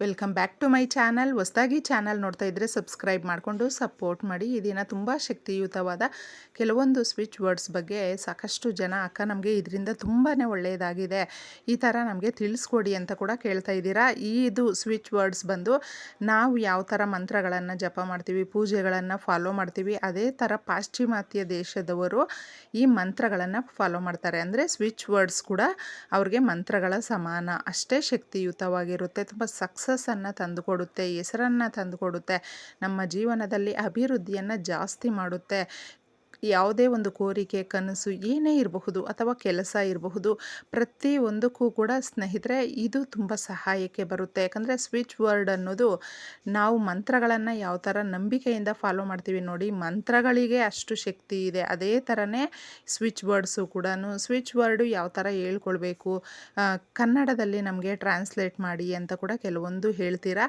Welcome back to my channel ಹೊಸದಾಗಿ channel ನೋಡ್ತಾ ಇದ್ದರೆ ಸಬ್ಸ್ಕ್ರೈಬ್ ಮಾಡಿಕೊಂಡು ಸಪೋರ್ಟ್ ಮಾಡಿ. ಈ ದಿನ ತುಂಬ ಶಕ್ತಿಯುತವಾದ ಕೆಲವೊಂದು ಸ್ವಿಚ್ ವರ್ಡ್ಸ್ ಬಗ್ಗೆ ಸಾಕಷ್ಟು ಜನ ಅಕ್ಕ ನಮಗೆ ಇದರಿಂದ ತುಂಬಾ ಒಳ್ಳೆಯದಾಗಿದೆ. ಈ ಥರ ನಮಗೆ ತಿಳಿಸ್ಕೊಡಿ ಅಂತ ಕೂಡ ಕೇಳ್ತಾ ಇದ್ದೀರಾ. ಇದು ಸ್ವಿಚ್ ವರ್ಡ್ಸ್ ಬಂದು ನಾವು ಯಾವ ಥರ ಮಂತ್ರಗಳನ್ನು ಜಪ ಮಾಡ್ತೀವಿ, ಪೂಜೆಗಳನ್ನು ಫಾಲೋ ಮಾಡ್ತೀವಿ, ಅದೇ ಥರ ಪಾಶ್ಚಿಮಾತ್ಯ ದೇಶದವರು ಈ ಮಂತ್ರಗಳನ್ನು ಫಾಲೋ ಮಾಡ್ತಾರೆ. ಅಂದರೆ ಸ್ವಿಚ್ ವರ್ಡ್ಸ್ ಕೂಡ ಅವ್ರಿಗೆ ಮಂತ್ರಗಳ ಸಮಾನ. ಅಷ್ಟೇ ಶಕ್ತಿಯುತವಾಗಿರುತ್ತೆ. ತುಂಬ ಸಕ್ಸಸ್ಸನ್ನು ತಂದುಕೊಡುತ್ತೆ ಹೆಸರನ್ನು ತಂದುಕೊಡುತ್ತೆ ನಮ್ಮ ಜೀವನದಲ್ಲಿ ಅಭಿವೃದ್ಧಿಯನ್ನು ಜಾಸ್ತಿ ಮಾಡುತ್ತೆ. ಯಾವುದೇ ಒಂದು ಕೋರಿಕೆ, ಕನಸು ಏನೇ ಇರಬಹುದು ಅಥವಾ ಕೆಲಸ ಇರಬಹುದು ಪ್ರತಿಯೊಂದಕ್ಕೂ ಕೂಡ ಸ್ನೇಹಿತರೆ, ಇದು ತುಂಬ ಸಹಾಯಕ್ಕೆ ಬರುತ್ತೆ. ಯಾಕಂದರೆ ಸ್ವಿಚ್ ವರ್ಡ್ ಅನ್ನೋದು ನಾವು ಮಂತ್ರಗಳನ್ನು ಯಾವ ಥರ ನಂಬಿಕೆಯಿಂದ ಫಾಲೋ ಮಾಡ್ತೀವಿ ನೋಡಿ, ಮಂತ್ರಗಳಿಗೆ ಅಷ್ಟು ಶಕ್ತಿ ಇದೆ. ಅದೇ ಥರನೇ ಸ್ವಿಚ್ ವರ್ಡ್ಸು ಕೂಡ ಸ್ವಿಚ್ ವರ್ಡು ಯಾವ ಥರ ಹೇಳ್ಕೊಳ್ಬೇಕು ಕನ್ನಡದಲ್ಲಿ ನಮಗೆ ಟ್ರಾನ್ಸ್ಲೇಟ್ ಮಾಡಿ ಅಂತ ಕೂಡ ಕೆಲವೊಂದು ಹೇಳ್ತೀರಾ?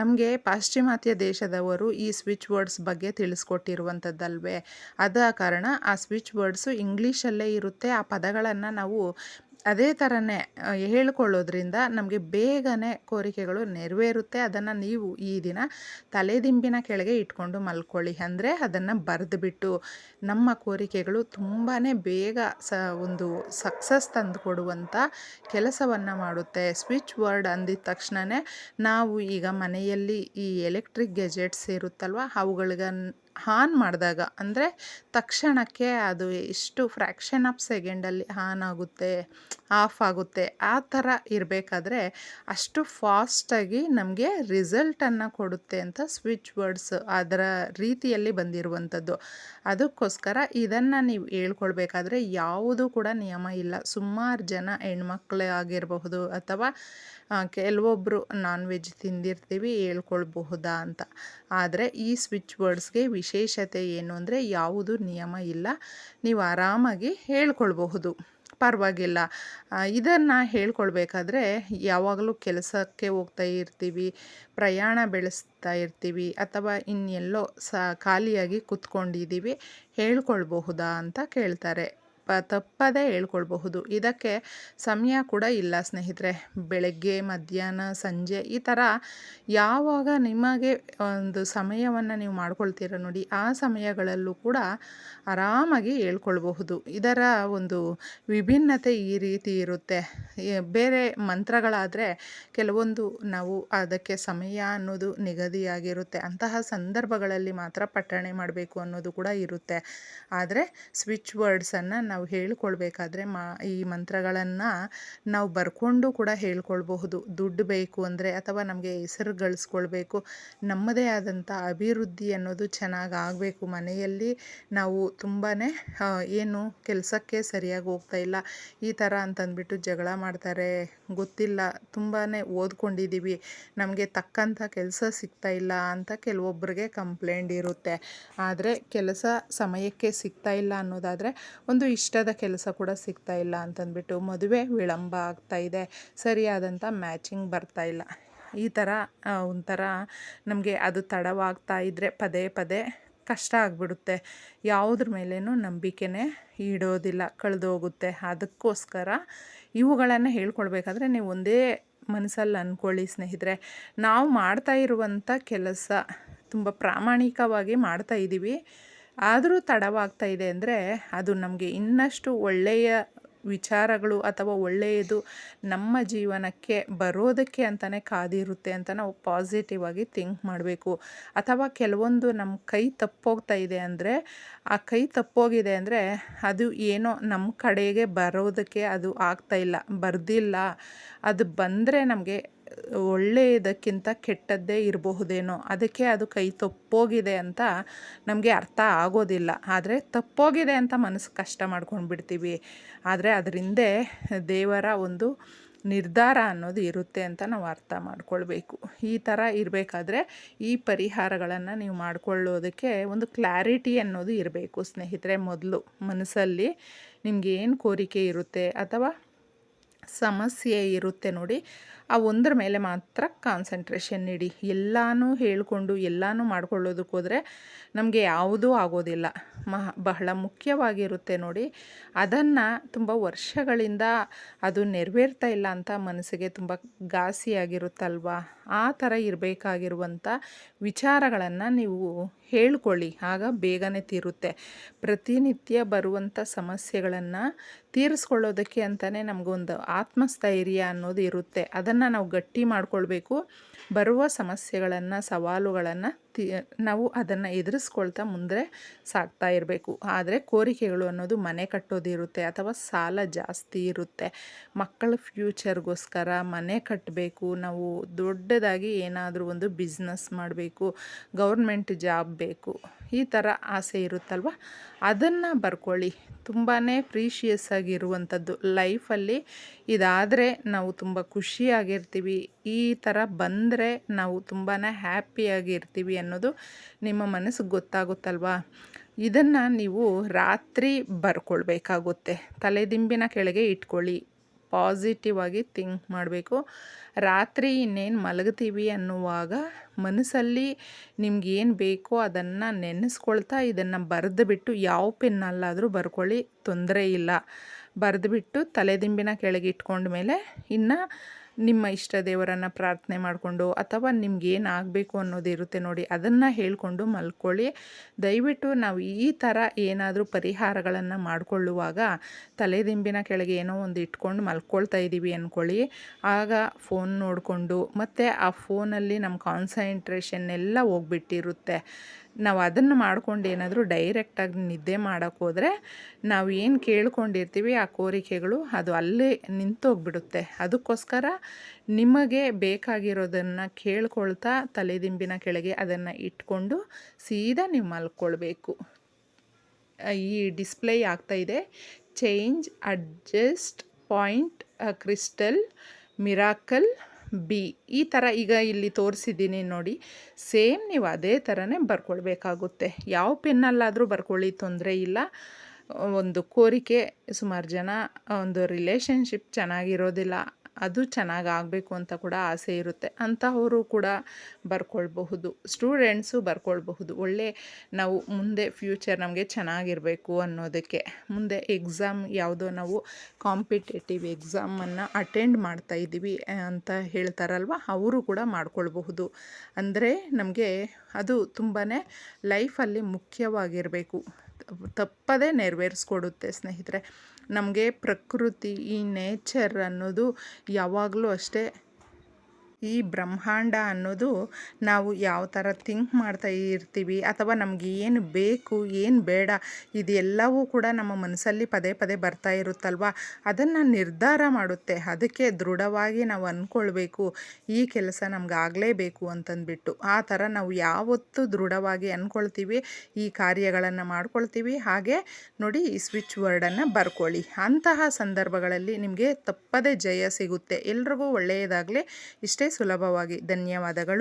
ನಮಗೆ ಪಾಶ್ಚಿಮಾತ್ಯ ದೇಶದವರು ಈ ಸ್ವಿಚ್ ವರ್ಡ್ಸ್ ಬಗ್ಗೆ ತಿಳಿಸ್ಕೊಟ್ಟಿರುವಂಥದ್ದಲ್ವೇ. ಅದ ಕಾರಣ ಆ ಸ್ವಿಚ್ ವರ್ಡ್ಸು ಇಂಗ್ಲೀಷಲ್ಲೇ ಇರುತ್ತೆ. ಆ ಪದಗಳನ್ನು ನಾವು ಅದೇ ಥರನೇ ಹೇಳ್ಕೊಳ್ಳೋದ್ರಿಂದ ನಮಗೆ ಬೇಗನೆ ಕೋರಿಕೆಗಳು ನೆರವೇರುತ್ತೆ. ಅದನ್ನು ನೀವು ಈ ದಿನ ತಲೆದಿಂಬಿನ ಕೆಳಗೆ ಇಟ್ಕೊಂಡು ಮಲ್ಕೊಳ್ಳಿ. ಅಂದರೆ ಅದನ್ನು ಬರೆದುಬಿಟ್ಟು ನಮ್ಮ ಕೋರಿಕೆಗಳು ತುಂಬಾ ಬೇಗ ಸ, ಒಂದು ಸಕ್ಸಸ್ ತಂದು ಕೊಡುವಂಥ ಕೆಲಸವನ್ನು ಮಾಡುತ್ತೆ. ಸ್ವಿಚ್ ವರ್ಡ್ ಅಂದಿದ ತಕ್ಷಣವೇ ನಾವು ಈಗ ಮನೆಯಲ್ಲಿ ಈ ಎಲೆಕ್ಟ್ರಿಕ್ ಗೆಜೆಟ್ಸ್ ಇರುತ್ತಲ್ವ ಅವುಗಳಿಗೆ ಆನ್ ಮಾಡಿದಾಗ, ಅಂದರೆ ತಕ್ಷಣಕ್ಕೆ ಅದು ಎಷ್ಟು ಫ್ರ್ಯಾಕ್ಷನ್ ಆಫ್ ಸೆಕೆಂಡಲ್ಲಿ ಆನ್ ಆಗುತ್ತೆ ಆಫ್ ಆಗುತ್ತೆ, ಆ ಥರ ಇರಬೇಕಾದ್ರೆ ಅಷ್ಟು ಫಾಸ್ಟಾಗಿ ನಮಗೆ ರಿಸಲ್ಟನ್ನು ಕೊಡುತ್ತೆ ಅಂತ ಸ್ವಿಚ್ ವರ್ಡ್ಸ್ ಅದರ ರೀತಿಯಲ್ಲಿ ಬಂದಿರುವಂಥದ್ದು. ಅದಕ್ಕೋಸ್ಕರ ಇದನ್ನು ನೀವು ಹೇಳ್ಕೊಳ್ಬೇಕಾದ್ರೆ ಯಾವುದೂ ಕೂಡ ನಿಯಮ ಇಲ್ಲ. ಸುಮಾರು ಜನ ಹೆಣ್ಮಕ್ಳೇ ಆಗಿರಬಹುದು ಅಥವಾ ಕೆಲವೊಬ್ಬರು ನಾನ್ ವೆಜ್ ತಿಂದಿರ್ತೀವಿ ಹೇಳ್ಕೊಳ್ಬಹುದಾ ಅಂತ. ಆದರೆ ಈ ಸ್ವಿಚ್ ವರ್ಡ್ಸ್ಗೆ ವಿಶೇಷತೆ ಏನು ಅಂದರೆ ಯಾವುದು ನಿಯಮ ಇಲ್ಲ. ನೀವು ಆರಾಮಾಗಿ ಹೇಳ್ಕೊಳ್ಬಹುದು. ಪರವಾಗಿಲ್ಲ. ಇದನ್ನು ಹೇಳ್ಕೊಳ್ಬೇಕಾದ್ರೆ ಯಾವಾಗಲೂ ಕೆಲಸಕ್ಕೆ ಹೋಗ್ತಾ ಇರ್ತೀವಿ, ಪ್ರಯಾಣ ಬೆಳೆಸ್ತಾ ಇರ್ತೀವಿ ಅಥವಾ ಇನ್ನೆಲ್ಲೋ ಸ, ಖಾಲಿಯಾಗಿ ಕೂತ್ಕೊಂಡಿದ್ದೀವಿ ಹೇಳ್ಕೊಳ್ಬಹುದಾ ಅಂತ ಕೇಳ್ತಾರೆ. ತಪ್ಪದೇ ಹೇಳ್ಕೊಳ್ಬಹುದು. ಇದಕ್ಕೆ ಸಮಯ ಕೂಡ ಇಲ್ಲ ಸ್ನೇಹಿತರೆ. ಬೆಳಗ್ಗೆ, ಮಧ್ಯಾಹ್ನ, ಸಂಜೆ ಈ ಥರ ಯಾವಾಗ ನಿಮಗೆ ಒಂದು ಸಮಯವನ್ನು ನೀವು ಮಾಡ್ಕೊಳ್ತೀರ ನೋಡಿ ಆ ಸಮಯಗಳಲ್ಲೂ ಕೂಡ ಆರಾಮಾಗಿ ಹೇಳ್ಕೊಳ್ಬಹುದು. ಇದರ ಒಂದು ವಿಭಿನ್ನತೆ ಈ ರೀತಿ ಇರುತ್ತೆ. ಬೇರೆ ಮಂತ್ರಗಳಾದರೆ ಕೆಲವೊಂದು ನಾವು ಅದಕ್ಕೆ ಸಮಯ ಅನ್ನೋದು ನಿಗದಿಯಾಗಿರುತ್ತೆ. ಅಂತಹ ಸಂದರ್ಭಗಳಲ್ಲಿ ಮಾತ್ರ ಪಠಣೆ ಮಾಡಬೇಕು ಅನ್ನೋದು ಕೂಡ ಇರುತ್ತೆ. ಆದರೆ ಸ್ವಿಚ್ ವರ್ಡ್ಸನ್ನು ನಾವು ಹೇಳ್ಕೊಳ್ಬೇಕಾದ್ರೆ ಮಾ, ಈ ಮಂತ್ರಗಳನ್ನು ನಾವು ಬರ್ಕೊಂಡು ಕೂಡ ಹೇಳ್ಕೊಳ್ಬಹುದು. ದುಡ್ಡು ಬೇಕು ಅಂದರೆ ಅಥವಾ ನಮಗೆ ಹೆಸರು ಗಳಿಸ್ಕೊಳ್ಬೇಕು. ನಮ್ಮದೇ ಆದಂಥ ಅಭಿವೃದ್ಧಿ ಅನ್ನೋದು ಚೆನ್ನಾಗಿ ಆಗಬೇಕು. ಮನೆಯಲ್ಲಿ ನಾವು ತುಂಬಾ ಏನು ಕೆಲಸಕ್ಕೆ ಸರಿಯಾಗಿ ಹೋಗ್ತಾ ಇಲ್ಲ. ಈ ಥರ ಅಂತಂದ್ಬಿಟ್ಟು ಜಗಳ ಮಾಡ್ತಾರೆ. ಗೊತ್ತಿಲ್ಲ. ತುಂಬಾ ಓದ್ಕೊಂಡಿದ್ದೀವಿ. ನಮಗೆ ತಕ್ಕಂಥ ಕೆಲಸ ಸಿಗ್ತಾ ಇಲ್ಲ ಅಂತ ಕೆಲವೊಬ್ಬರಿಗೆ ಕಂಪ್ಲೇಂಟ್ ಇರುತ್ತೆ. ಆದರೆ ಕೆಲಸ ಸಮಯಕ್ಕೆ ಸಿಗ್ತಾ ಇಲ್ಲ ಅನ್ನೋದಾದರೆ ಒಂದು ಇಷ್ಟದ ಕೆಲಸ ಕೂಡ ಸಿಗ್ತಾ ಇಲ್ಲ ಅಂತಂದ್ಬಿಟ್ಟು ಮದುವೆ ವಿಳಂಬ ಆಗ್ತಾ ಇದೆ. ಸರಿಯಾದಂಥ ಮ್ಯಾಚಿಂಗ್ ಬರ್ತಾ ಇಲ್ಲ. ಈ ಥರ ಒಂಥರ ನಮಗೆ ಅದು ತಡವಾಗ್ತಾ ಇದ್ದರೆ ಪದೇ ಪದೇ ಕಷ್ಟ ಆಗಿಬಿಡುತ್ತೆ. ಯಾವುದ್ರ ಮೇಲೇನೂ ನಂಬಿಕೆನೇ ಇಡೋದಿಲ್ಲ, ಕಳೆದೋಗುತ್ತೆ. ಅದಕ್ಕೋಸ್ಕರ ಇವುಗಳನ್ನು ಹೇಳ್ಕೊಳ್ಬೇಕಾದ್ರೆ ನೀವು ಒಂದೇ ಮನಸ್ಸಲ್ಲಿ ಅಂದ್ಕೊಳ್ಳಿ ಸ್ನೇಹಿತರೆ. ನಾವು ಮಾಡ್ತಾ ಇರುವಂಥ ಕೆಲಸ ತುಂಬ ಪ್ರಾಮಾಣಿಕವಾಗಿ ಮಾಡ್ತಾ ಇದ್ದೀವಿ. ಆದರೂ ತಡವಾಗ್ತಾ ಇದೆ ಅಂದರೆ ಅದು ನಮಗೆ ಇನ್ನಷ್ಟು ಒಳ್ಳೆಯ ವಿಚಾರಗಳು ಅಥವಾ ಒಳ್ಳೆಯದು ನಮ್ಮ ಜೀವನಕ್ಕೆ ಬರೋದಕ್ಕೆ ಅಂತಲೇ ಕಾದಿರುತ್ತೆ ಅಂತ ನಾವು ಪಾಸಿಟಿವ್ ಆಗಿ ಥಿಂಕ್ ಮಾಡಬೇಕು. ಅಥವಾ ಕೆಲವೊಂದು ನಮ್ಮ ಕೈ ತಪ್ಪೋಗ್ತಾ ಇದೆ ಅಂದರೆ ಆ ಕೈ ತಪ್ಪೋಗಿದೆ ಅಂದರೆ ಅದು ಏನೋ ನಮ್ಮ ಕಡೆಗೆ ಬರೋದಕ್ಕೆ ಅದು ಆಗ್ತಾ ಇಲ್ಲ, ಬರ್ದಿಲ್ಲ. ಅದು ಬಂದರೆ ನಮಗೆ ಒಳ್ಳೆಯದಕ್ಕಿಂತ ಕೆಟ್ಟದ್ದೇ ಇರಬಹುದೇನೋ, ಅದಕ್ಕೆ ಅದು ಕೈ ತಪ್ಪೋಗಿದೆ ಅಂತ ನಮಗೆ ಅರ್ಥ ಆಗೋದಿಲ್ಲ. ಆದರೆ ತಪ್ಪೋಗಿದೆ ಅಂತ ಮನಸ್ಸು ಕಷ್ಟ ಮಾಡ್ಕೊಂಡು ಬಿಡ್ತೀವಿ. ಆದರೆ ಅದರಿಂದ ದೇವರ ಒಂದು ನಿರ್ಧಾರ ಅನ್ನೋದು ಇರುತ್ತೆ ಅಂತ ನಾವು ಅರ್ಥ ಮಾಡ್ಕೊಳ್ಬೇಕು. ಈ ಥರ ಇರಬೇಕಾದ್ರೆ ಈ ಪರಿಹಾರಗಳನ್ನು ನೀವು ಮಾಡಿಕೊಳ್ಳೋದಕ್ಕೆ ಒಂದು ಕ್ಲಾರಿಟಿ ಅನ್ನೋದು ಇರಬೇಕು ಸ್ನೇಹಿತರೆ ಮೊದಲು. ಮನಸ್ಸಲ್ಲಿ ನಿಮಗೆ ಏನು ಕೋರಿಕೆ ಇರುತ್ತೆ ಅಥವಾ ಸಮಸ್ಯೆ ಇರುತ್ತೆ ನೋಡಿ ಆ ಒಂದರ ಮೇಲೆ ಮಾತ್ರ ಕಾನ್ಸಂಟ್ರೇಷನ್ ಇಡಿ. ಎಲ್ಲನೂ ಹೇಳಿಕೊಂಡು, ಎಲ್ಲನೂ ಮಾಡ್ಕೊಳ್ಳೋದಕ್ಕೆ ಹೋದರೆ ನಮಗೆ ಯಾವುದೂ ಆಗೋದಿಲ್ಲ. ಮಹ, ಬಹಳ ಮುಖ್ಯವಾಗಿರುತ್ತೆ ನೋಡಿ. ಅದನ್ನು ತುಂಬ ವರ್ಷಗಳಿಂದ ಅದು ನೆರವೇರ್ತಾ ಇಲ್ಲ ಅಂತ ಮನಸ್ಸಿಗೆ ತುಂಬ ಘಾಸಿಯಾಗಿರುತ್ತಲ್ವಾ ಆ ಥರ ಇರಬೇಕಾಗಿರುವಂಥ ವಿಚಾರಗಳನ್ನು ನೀವು ಹೇಳ್ಕೊಳ್ಳಿ. ಆಗ ಬೇಗನೆ ತೀರುತ್ತೆ. ಪ್ರತಿನಿತ್ಯ ಬರುವಂಥ ಸಮಸ್ಯೆಗಳನ್ನು ತೀರಿಸ್ಕೊಳ್ಳೋದಕ್ಕೆ ಅಂತಲೇ ನಮಗೊಂದು ಆತ್ಮಸ್ಥೈರ್ಯ ಅನ್ನೋದು ಇರುತ್ತೆ. ಅದನ್ನು ನಾವು ಗಟ್ಟಿ ಮಾಡಿಕೊಳ್ಬೇಕು. ಬರುವ ಸಮಸ್ಯೆಗಳನ್ನು ಸವಾಲುಗಳನ್ನು ನಾವು ಅದನ್ನು ಎದುರಿಸ್ಕೊಳ್ತಾ ಮುಂದೆ ಸಾಗ್ತಾ ಇರಬೇಕು. ಆದರೆ ಕೋರಿಕೆಗಳು ಅನ್ನೋದು ಮನೆ ಕಟ್ಟೋದಿರುತ್ತೆ ಅಥವಾ ಸಾಲ ಜಾಸ್ತಿ ಇರುತ್ತೆ. ಮಕ್ಕಳ ಫ್ಯೂಚರ್ಗೋಸ್ಕರ ಮನೆ ಕಟ್ಟಬೇಕು ನಾವು ದೊಡ್ಡದಾಗಿ ಏನಾದರೂ ಒಂದು ಬಿಸ್ನೆಸ್ ಮಾಡಬೇಕು, ಗೌರ್ಮೆಂಟ್ ಜಾಬ್ ಬೇಕು, ಈ ಥರ ಆಸೆ ಇರುತ್ತಲ್ವ? ಅದನ್ನು ಬರ್ಕೊಳ್ಳಿ. ತುಂಬಾ ಪ್ರೀಶಿಯಸ್ ಆಗಿರುವಂಥದ್ದು. ಲೈಫಲ್ಲಿ ಇದಾದರೆ ನಾವು ತುಂಬ ಖುಷಿಯಾಗಿರ್ತೀವಿ. ಈ ಥರ ಬಂದರೆ ನಾವು ತುಂಬಾ ಹ್ಯಾಪಿಯಾಗಿರ್ತೀವಿ ಅನ್ನೋದು ನಿಮ್ಮ ಮನಸ್ಸಿಗೆ ಗೊತ್ತಾಗುತ್ತಲ್ವಾ? ಇದನ್ನು ನೀವು ರಾತ್ರಿ ಬರ್ಕೊಳ್ಬೇಕಾಗುತ್ತೆ. ತಲೆದಿಂಬಿನ ಕೆಳಗೆ ಇಟ್ಕೊಳ್ಳಿ. ಪಾಸಿಟಿವ್ ಆಗಿ ಥಿಂಕ್ ಮಾಡಬೇಕು. ರಾತ್ರಿ ಇನ್ನೇನು ಮಲಗ್ತೀವಿ ಅನ್ನುವಾಗ ಮನಸ್ಸಲ್ಲಿ ನಿಮ್ಗೇನು ಬೇಕೋ ಅದನ್ನು ನೆನೆಸ್ಕೊಳ್ತಾ ಇದನ್ನು ಬರೆದು ಬಿಟ್ಟು ಯಾವ ಪೆನ್ನಲ್ಲಾದರೂ ಬರ್ಕೊಳ್ಳಿ, ತೊಂದರೆ ಇಲ್ಲ. ಬರೆದುಬಿಟ್ಟು ತಲೆದಿಂಬಿನ ಕೆಳಗೆ ಇಟ್ಕೊಂಡ ಮೇಲೆ ಇನ್ನು ನಿಮ್ಮ ಇಷ್ಟ ದೇವರನ್ನು ಪ್ರಾರ್ಥನೆ ಮಾಡಿಕೊಂಡು ಅಥವಾ ನಿಮ್ಗೇನು ಆಗಬೇಕು ಅನ್ನೋದಿರುತ್ತೆ ನೋಡಿ, ಅದನ್ನು ಹೇಳಿಕೊಂಡು ಮಲ್ಕೊಳ್ಳಿ. ದಯವಿಟ್ಟು ನಾವು ಈ ಥರ ಏನಾದರೂ ಪರಿಹಾರಗಳನ್ನು ಮಾಡಿಕೊಳ್ಳುವಾಗ ತಲೆದಿಂಬಿನ ಕೆಳಗೆ ಏನೋ ಒಂದು ಇಟ್ಕೊಂಡು ಮಲ್ಕೊಳ್ತಾ ಇದ್ದೀವಿ ಅಂದ್ಕೊಳ್ಳಿ ಆಗ ಫೋನ್ ನೋಡಿಕೊಂಡು ಮತ್ತು ಆ ಫೋನಲ್ಲಿ ನಮ್ಮ ಕಾನ್ಸಂಟ್ರೇಷನ್ ಎಲ್ಲ ಹೋಗ್ಬಿಟ್ಟಿರುತ್ತೆ. ನಾವು ಅದನ್ನು ಮಾಡ್ಕೊಂಡು ಏನಾದರೂ ಡೈರೆಕ್ಟಾಗಿ ನಿದ್ದೆ ಮಾಡೋಕ್ಕೆ ಹೋದರೆ ನಾವು ಏನು ಕೇಳ್ಕೊಂಡಿರ್ತೀವಿ ಆ ಕೋರಿಕೆಗಳು ಅದು ಅಲ್ಲೇ ನಿಂತೋಗ್ಬಿಡುತ್ತೆ. ಅದಕ್ಕೋಸ್ಕರ ನಿಮಗೆ ಬೇಕಾಗಿರೋದನ್ನು ಕೇಳ್ಕೊಳ್ತಾ ತಲೆದಿಂಬಿನ ಕೆಳಗೆ ಅದನ್ನು ಇಟ್ಕೊಂಡು ಸೀದಾ ನೀವು ಮಲ್ಕೊಳ್ಬೇಕು. ಈ ಡಿಸ್ಪ್ಲೇ ಆಗ್ತಾಯಿದೆ change, adjust, point crystal, miracle B. ಈ ಥರ ಈಗ ಇಲ್ಲಿ ತೋರಿಸಿದ್ದೀನಿ ನೋಡಿ. ಸೇಮ್ ನೀವು ಅದೇ ಥರನೇ ಬರ್ಕೊಳ್ಬೇಕಾಗುತ್ತೆ. ಯಾವ ಪೆನ್ನಲ್ಲಾದರೂ ಬರ್ಕೊಳ್ಳಿ, ತೊಂದರೆ ಇಲ್ಲ. ಒಂದು ಕೋರಿಕೆ, ಸುಮಾರು ಜನ, ಒಂದು ರಿಲೇಷನ್ಶಿಪ್ ಚೆನ್ನಾಗಿರೋದಿಲ್ಲ. ಅದು ಚೆನ್ನಾಗಿ ಆಗಬೇಕು ಅಂತ ಕೂಡ ಆಸೆ ಇರುತ್ತೆ. ಅಂಥವರು ಕೂಡ ಬರ್ಕೊಳ್ಬಹುದು. ಸ್ಟೂಡೆಂಟ್ಸು ಬರ್ಕೊಳ್ಬಹುದು. ಒಳ್ಳೆ ನಾವು ಮುಂದೆ ಫ್ಯೂಚರ್ ನಮಗೆ ಚೆನ್ನಾಗಿರಬೇಕು ಅನ್ನೋದಕ್ಕೆ. ಮುಂದೆ ಎಕ್ಸಾಮ್ ಯಾವುದೋ ನಾವು ಕಾಂಪಿಟೇಟಿವ್ ಎಕ್ಸಾಮನ್ನು ಅಟೆಂಡ್ ಮಾಡ್ತಾ ಇದ್ದೀವಿ ಅಂತ ಹೇಳ್ತಾರಲ್ವ? ಅವರು ಕೂಡ ಮಾಡ್ಕೊಳ್ಬಹುದು. ಅಂದರೆ ನಮಗೆ ಅದು ತುಂಬಾ ಲೈಫಲ್ಲಿ ಮುಖ್ಯವಾಗಿರಬೇಕು. ತಪ್ಪದೇ ನೆರವೇರಿಸ್ಕೊಡುತ್ತೆ ಸ್ನೇಹಿತರೆ. ನಮಗೆ ಪ್ರಕೃತಿ ಈ ನೇಚರ್ ಅನ್ನೋದು ಯಾವಾಗಲೂ ಅಷ್ಟೇ. ಈ ಬ್ರಹ್ಮಾಂಡ ಅನ್ನೋದು ನಾವು ಯಾವ ಥರ ಥಿಂಕ್ ಮಾಡ್ತಾ ಇರ್ತೀವಿ ಅಥವಾ ನಮಗೆ ಏನು ಬೇಕು, ಏನು ಬೇಡ, ಇದೆಲ್ಲವೂ ಕೂಡ ನಮ್ಮ ಮನಸ್ಸಲ್ಲಿ ಪದೇ ಪದೇ ಬರ್ತಾ ಇರುತ್ತಲ್ವ? ಅದನ್ನು ನಿರ್ಧಾರ ಮಾಡುತ್ತೆ. ಅದಕ್ಕೆ ದೃಢವಾಗಿ ನಾವು ಅಂದ್ಕೊಳ್ಬೇಕು, ಈ ಕೆಲಸ ನಮ್ಗೆ ಆಗಲೇಬೇಕು ಅಂತಂದ್ಬಿಟ್ಟು. ಆ ಥರ ನಾವು ಯಾವತ್ತೂ ದೃಢವಾಗಿ ಅಂದ್ಕೊಳ್ತೀವಿ, ಈ ಕಾರ್ಯಗಳನ್ನು ಮಾಡ್ಕೊಳ್ತೀವಿ. ಹಾಗೆ ನೋಡಿ, ಈ ಸ್ವಿಚ್ ವರ್ಡನ್ನು ಬರ್ಕೊಳ್ಳಿ. ಅಂತಹ ಸಂದರ್ಭಗಳಲ್ಲಿ ನಿಮಗೆ ತಪ್ಪದೇ ಜಯ ಸಿಗುತ್ತೆ. ಎಲ್ರಿಗೂ ಒಳ್ಳೆಯದಾಗಲಿ. ಇಷ್ಟೇ ಸುಲಭವಾಗಿ ಧನ್ಯವಾದಗಳು.